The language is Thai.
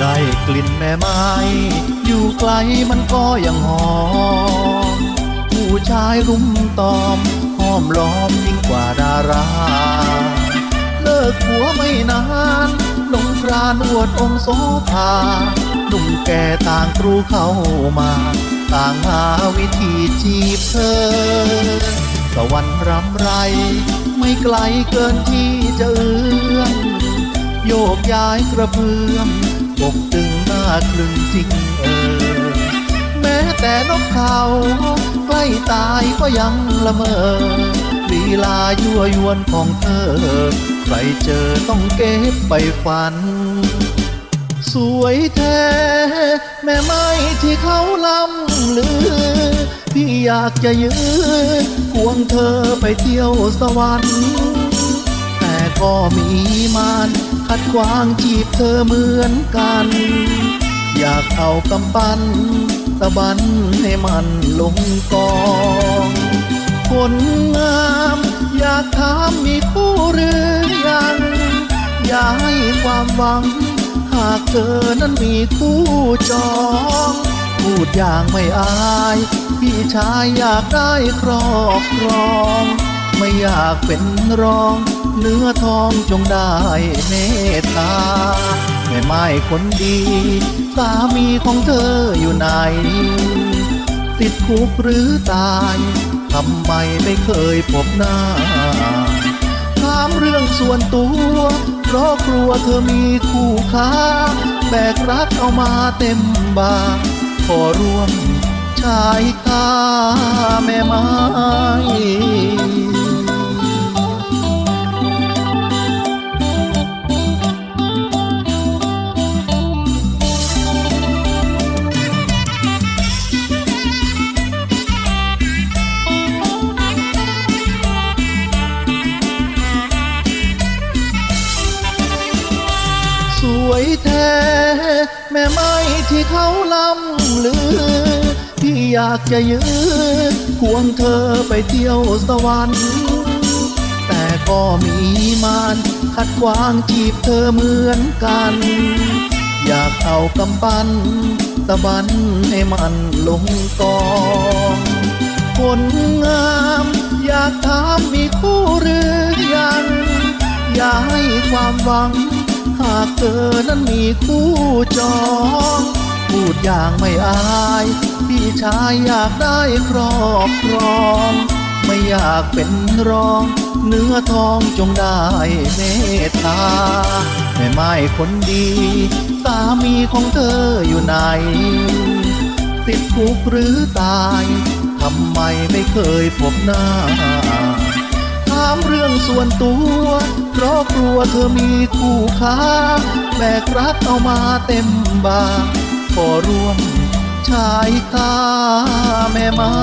ได้กลิ่นแม่ไม้ อยู่ไกลมันก็ยังหอม ผู้ชายรุมตอมห้อมล้อมยิ่งกว่าดารา เลิกผัวไม่นานลงพรานอวดองค์โสภาหนุ่มแก่ต่างกรูเข้ามา ต่างหาวิธีจีบเธอตะวันรำไร ไม่ไกลเกินที่จะเอื้อมโยกย้ายกระเพื่อม ปกตึงหน้าคลึงจริงเออ แม้แต่นกเขาใกล้ตายก็ยังละเมอลีลายั่วยวนของเธอ ใครเจอต้องเก็บไปฝัน สวยแท้ แม่ไม้ที่เขาล้ำลือ พี่อยากจะยืนควงเธอไปเที่ยวสวรรค์ ก็มีมานขัดขวางจีบเธอเหมือนกัน อยากเอากำปั้นตะบันให้มันลงกองคนงามอยากถามมีคู่หรือยัง อย่าให้ความหวัง หากเธอนั้นมีคู่จองพูดอย่างไม่อาย พี่ชายอยากได้ครอบครอง ไม่อยากเป็นรอง เนื้อทองจงได้เมตตาแม่ไม้คนดี สามีของเธออยู่ไหน ติดคุกหรือตายทำไมไม่เคยพบหน้าถามเรื่องส่วนตัว เพราะกลัวเธอมีคู่ค้า แบกรักเอามาเต็มบาขอร่วมชายคาแม่ไม้ สวยแท้ แม่ไม้ที่เขาล้ำลือ พี่อยากจะยืนควงเธอไปเที่ยวสวรรค์ แต่ก็มีมานขัดขวางจีบเธอเหมือนกัน อยากเอากำปั้นตะบันให้มันลงกองคนงามอยากถามมีคู่หรือยัง อย่าให้ความหวัง หากเธอนั้นมีคู่จอง พูดอย่างไม่อาย พี่ชายอยากได้ครอบครอง ไม่อยากเป็นรอง เนื้อทองจงได้เมตตาแม่ไม้คนดีสามีของเธออยู่ไหน ติดคุกหรือตายทำไมไม่เคยพบหน้าามเรื่องส่วนตัว เพราะกลัวเธอมีคู่ค้า แบกรักเอามาเต็มบาขอร่วมชายคาแม่ไม้